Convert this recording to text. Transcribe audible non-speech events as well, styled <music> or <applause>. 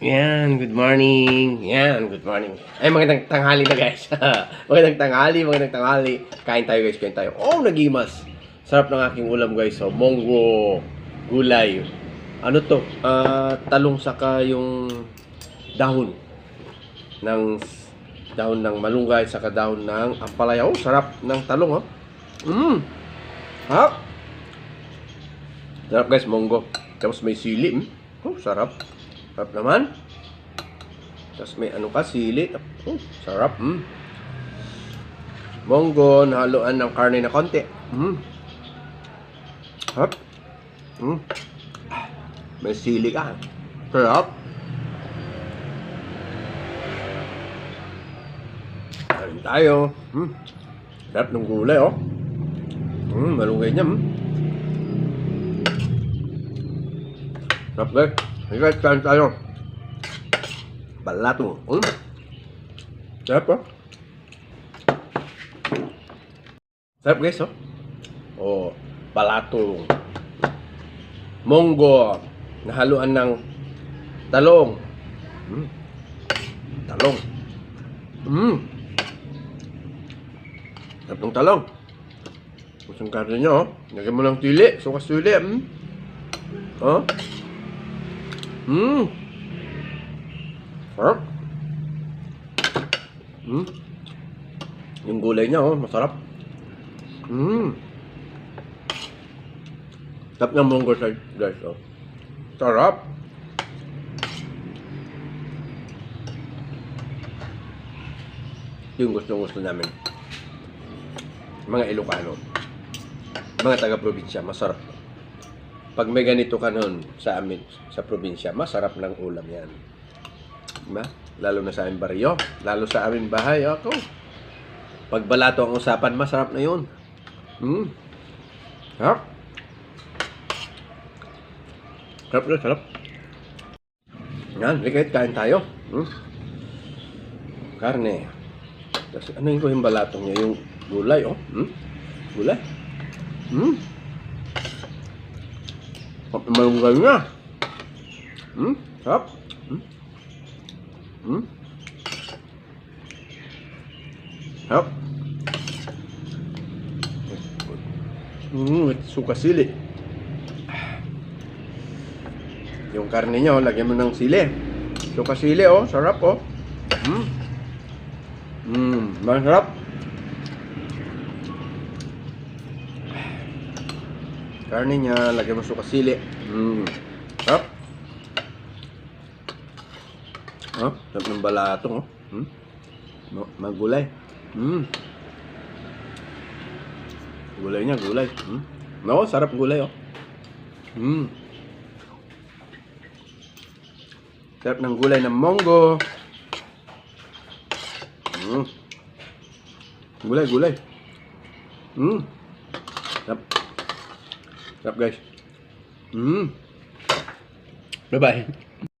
Yan, good morning. Yan, good morning. Ay, magandang tanghali na guys. <laughs> magandang tanghali, magandang tanghali. Kain tayo guys, kain tayo. Oh, nagimas. Sarap ng aking ulam guys. So, monggo, gulay. Ano to? Ah, talong saka yung dahon ng dahon ng malunggay saka dahon ng ampalaya. Oh, sarap ng talong oh. Mmm. Sarap. Sarap guys, monggo. Tapos may sili. Mm. Oh, sarap. Sarap naman. Tapos may ano pa, sili. Oh, sarap. Mm. Monggo, nahaluan ng karne na konti. Mm. Sarap. Mm. May sili ka. Sarap. Kain tayo. Mm. Sarap ng gulay, oh. Mm, malunggay niya. Mm. Sarap guys. Guys, kain tayo. Balato. Mm. Sarap oh. Sarap guys oh. Oh, balato. Monggo. Nahaluan ng talong. Mm. Talong. Mm. Sarap ng talong. Kusang karne nyo, oh. Lagyan mo ng tili. Sukas tili. Mm. Oh. Mm. Sarap. Mm. Yung gulay niya, oh, masarap. Mm. Sarap ng munggo sa guys, oh. Sarap. Yung gusto-gusto namin. Mga Ilocano. Mga taga-probinsya, masarap. Pag may ganito ka nun sa amin, sa probinsya, masarap ng ulam yan. Diba? Lalo na sa aming baryo. Lalo sa aming bahay. Ako. Pag balato ang usapan, masarap na yun. Hmm. Sarap. Sarap na, sarap. Yan, likit, kain tayo. Hmm. Karne. Tapos, ano yung balatong niya? Yung gulay, oh. Hmm? Gulay. Hmm. Malunggay niya. Hmm? Sarap. Hmm? Hmm? Sarap. Hmm, suka sili. Yung karne niya, oh, lagyan mo ng sili. Suka sili, oh. Sarap, oh. Hmm. Hmm, masarap. Karne niya, lagyan mo suka sili. Hmm. Sarap. Oh, sarap ng balatong, oh. Ma- Magulay. Hmm. Gulay niya, gulay. Hmm. No, sarap gulay, oh. Hmm. Sarap ng gulay ng monggo. Hmm. Gulay, gulay. Hmm. Sarap. Sarap guys. Hmm. Bye-bye.